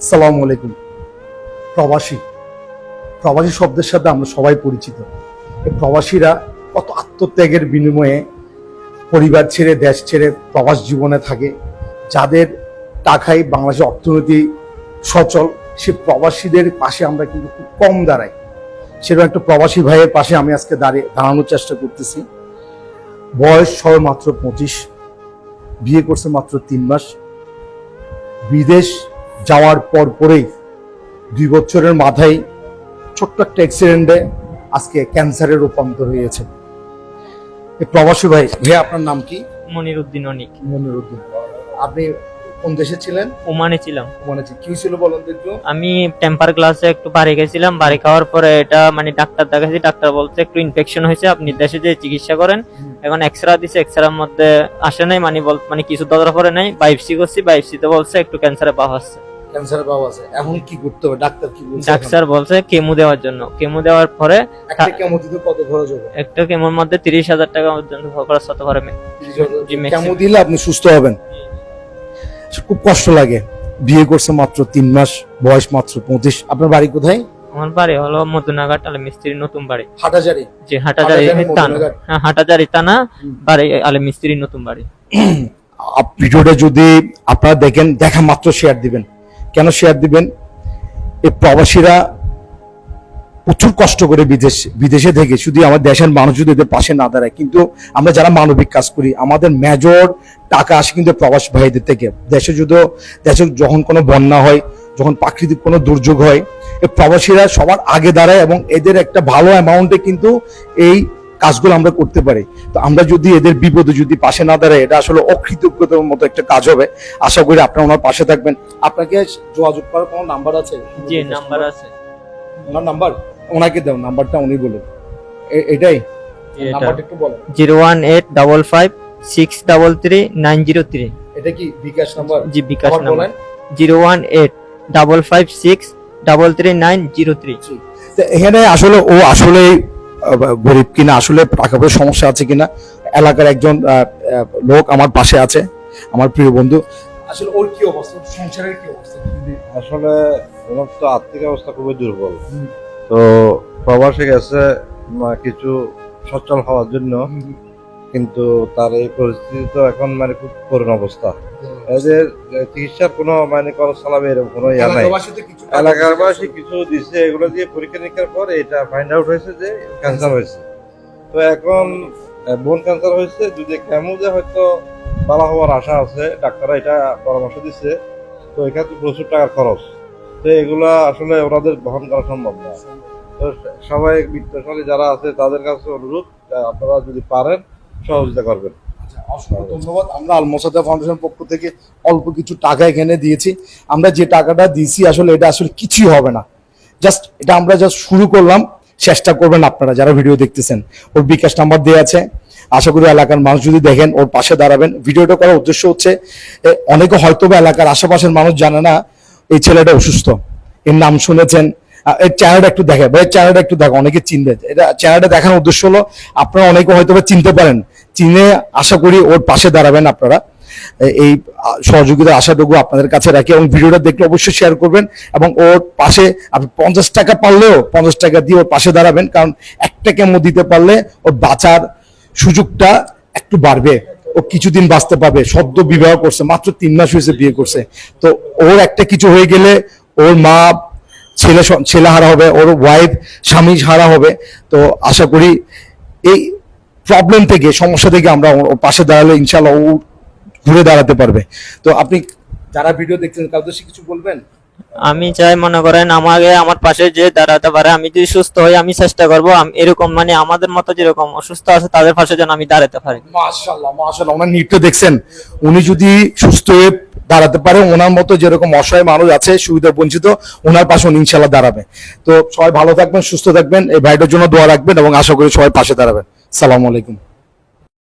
সালামু আলাইকুম। প্রবাসী। প্রবাসী শব্দের সাথে আমরা সবাই পরিচিত। প্রবাসীরা কত আত্মত্যাগের বিনিময়ে পরিবার ছেড়ে, দেশ ছেড়ে প্রবাস জীবনে থাকে। যাদের টাকায় বাংলাদেশের অর্থনীতি সচল, সে প্রবাসীদের পাশে আমরা কিন্তু খুব কম দাঁড়াই। সেরকম একটা প্রবাসী ভাইয়ের পাশে আমি আজকে দাঁড়িয়ে, দাঁড়ানোর চেষ্টা করতেছি। বয়স সবে মাত্র পঁচিশ, বিয়ে করছে মাত্র তিন মাস। বিদেশ যাওয়ার পর পরেই দুই বছরের মাথায় ছোট্ট একটা অ্যাক্সিডেন্টে আজকে ক্যান্সারে রূপান্তর হয়েছে। প্রবাসী ভাই ভাই আপনার নাম কি? মনির উদ্দিন অনিক। মনিরুদ্দিন। আপনি কোন দেশে ছিলেন? ওমানে ছিলাম। মনে হচ্ছে কি ছিল বলেন তো একটু? আমি টেম্পার গ্লাসে একটু বাড়ি গেছিলাম। বাড়ি খাওয়ার পরে এটা মানে ডাক্তার দেখাচ্ছি ডাক্তার বলছে একটু ইনফেকশন হয়েছে। আপনি দেশে যে চিকিৎসা করেন এখন এক্সরা দিছে। এক্সরার মধ্যে আসে নাই। মানে বল মানে কিছু দরকার পরে নাই। বাইপসি করছি। বাইপসিতে বলছে একটু ক্যান্সারে পাওয়া হচ্ছে। ক্যান্সার আছে। এখন কি করতে হবে? ডাক্তার কি বলছে ডাক্তার বলছে কেমো দেওয়ার জন্য। কেমো দেওয়ার পরে একটা কেমো দিতে কত খরচ হবে? একটা কেমোর মধ্যে তিরিশ হাজার টাকা পর্যন্ত খরচ হতে পারে কেমো দিলে আপনি সুস্থ হবেন। খুব কষ্ট লাগে। বিয়ে করছে মাত্র তিন মাস বয়স মাত্র পঁচিশ। আপনার বাড়ি কোথায়? আমার বাড়ি হলো মদুনাঘাট আলে মিস্ত্রির নতুন বাড়ি। হাটাজারি। যে হাটাজারি হ্যাঁ, হাটাজারি তানা বাড়ি আলে মিস্ত্রির নতুন বাড়ি। ভিডিওটা যদি আপনারা দেখেন দেখা মাত্র শেয়ার দিবেন। কেন শেয়ার দিবেন? এই প্রবাসীরা প্রচুর কষ্ট করে বিদেশ, বিদেশে থেকে শুধু আমার দেশের মানুষ যদি এদের পাশে না দাঁড়ায়। কিন্তু আমরা যারা মানবিক কাজ করি, আমাদের মেজর টাকা আসে কিন্তু প্রবাস ভাইদের থেকে। দেশে যদি দেশে যখন কোনো বন্যা হয়, যখন প্রাকৃতিক কোনো দুর্যোগ হয়, এই প্রবাসীরা সবার আগে দাঁড়ায় এবং এদের একটা ভালো অ্যামাউন্টে কিন্তু এই কাজগুলো আমরা করতে পারি। তো আমরা যদি এদের বিপদে যদি পাশে না দাঁড়াই এটা আসলে অকৃতজ্ঞতার মতো একটা কাজ হবে। আশা করি আপনারা ওনার পাশে থাকবেন। আপনাকে যোগাযোগ করার কোনো নাম্বার আছে? জি নাম্বার আছে। ওনার নাম্বার? ওনাকে দাও নাম্বারটা উনি বলুন। এটাই? নাম্বারটা একটু zero one eight double five six double three nine zero three. এটা কি বিকাশ নাম্বার? জি bKash number. Zero one eight double five six double three nine zero three. এখানে আসলে ও আসলে গরিব কিনা আসলে টাকা পয়সার সমস্যা আছে কিনা এলাকার একজন লোক আমার পাশে আছে আমার প্রিয় বন্ধু। আসলে ওর কি অবস্থা? সংসারের কি অবস্থা? আসলে ওনার তো আর্থিক অবস্থা খুবই দুর্বল। তো প্রবাসে গেছে কিছু সচ্ছল হওয়ার জন্য। কিন্তু তার এই পরিস্থিতি তো এখন মানে খুব করুণ অবস্থা। এদের চিকিৎসার কোনো মানে খরচ চালাবে এরকম কোনো ইয়া নাই। এলাকাবাসীতে কিছু এলাকার বাসী কিছু দিচ্ছে এগুলো দিয়ে পরীক্ষা নিরীক্ষার পর এটা ফাইন্ড আউট হয়েছে যে ক্যান্সার হয়েছে। তো এখন বোন ক্যান্সার হয়েছে যদি কেমন যে হয়তো ভালো হওয়ার আশা আছে ডাক্তাররা এটা পরামর্শ দিচ্ছে তো এখানে প্রচুর টাকার খরচ। তো এগুলা আসলে ওনাদের বহন করা সম্ভব না। তো সবাই বিত্তশালী যারা আছে তাদের কাছে অনুরোধ আপনারা যদি পারেন সহযোগিতা করবেন। আচ্ছা, অসংখ্য ধন্যবাদ। আমরা আলমোসাদা ফাউন্ডেশন পক্ষ থেকে অল্প কিছু টাকা এখানে দিয়েছি। আমরা যে টাকাটা দিয়েছি আসলে এটা আসলে কিছুই হবে না। জাস্ট এটা আমরা জাস্ট শুরু করলাম। চেষ্টা করবেন আপনারা যারা ভিডিও দেখতেছেন। ওর বিকাশ নাম্বার দেওয়া আছে। আশা করি এলাকার মানুষ যদি দেখেন ওর পাশে দাঁড়াবেন। ভিডিওটা করার উদ্দেশ্য হচ্ছে অনেকে হয়তো এলাকার আশেপাশের মানুষ জানে না এই ছেলেটা অসুস্থ। এর নাম শুনেছেন এর চ্যানেলটা একটু দেখে, ভাই চ্যানেলটা একটু দেখো, অনেকে চিনবে। এটা চ্যানেলটা দেখানোর উদ্দেশ্য হলো, আপনারা অনেকে হয়তো বা চিনতে পারেন। চিনে আশা করি ওর পাশে দাঁড়াবেন আপনারা। এই সহযোগিতার আশাটুকু আপনাদের কাছে রাখি এবং ভিডিওটা দেখলে অবশ্যই শেয়ার করবেন এবং ওর পাশে আপনি পঞ্চাশ টাকা পারলেও পঞ্চাশ টাকা দিয়ে ওর পাশে দাঁড়াবেন, কারণ একটা কেমো দিতে পারলে ওর বাঁচার সুযোগটা একটু বাড়বে। ও কিছুদিন বাঁচতে পারবে সদ্য বিবাহ করছে, মাত্র তিন মাস হয়েছে বিয়ে করছে। তো ওর একটা কিছু হয়ে গেলে ওর মা ছেলে ছেলে হারা হবে ওর ওয়াইফ স্বামী হারা হবে। তো আশা করি এই প্রবলেম থেকে সমস্যা থেকে আমরা পাশে দাঁড়ালে ইনশাল্লাহ ও ঘুরে দাঁড়াতে পারবে। তো আপনি যারা ভিডিও দেখছেন কাউকে কিছু বলবেন? আমি চাই মনে করেন আমাকে আমার পাশে যে দাঁড়াতে পারে আমি যদি সুস্থ হই আমি চেষ্টা করব এরকম মানে আমাদের মতো যেরকম অসুস্থ আছে তাদের পাশে যেন আমি দাঁড়াতে পারি। মাশাল্লাহ মাশাল্লাহ ওনার নৃত্য দেখছেন। উনি যদি সুস্থ হয়ে দাঁড়াতে পারে। ওনার মতো যেরকম অসহায় মানুষ আছে, সুবিধা বঞ্চিত, ওনার পাশে উনি ইনশাল্লাহ দাঁড়াবে। তো সবাই ভালো থাকবেন, সুস্থ থাকবেন। এই ভাইটার জন্য দোয়া রাখবেন এবং আশা করি সবাই পাশে দাঁড়াবেন। সালাম আলাইকুম।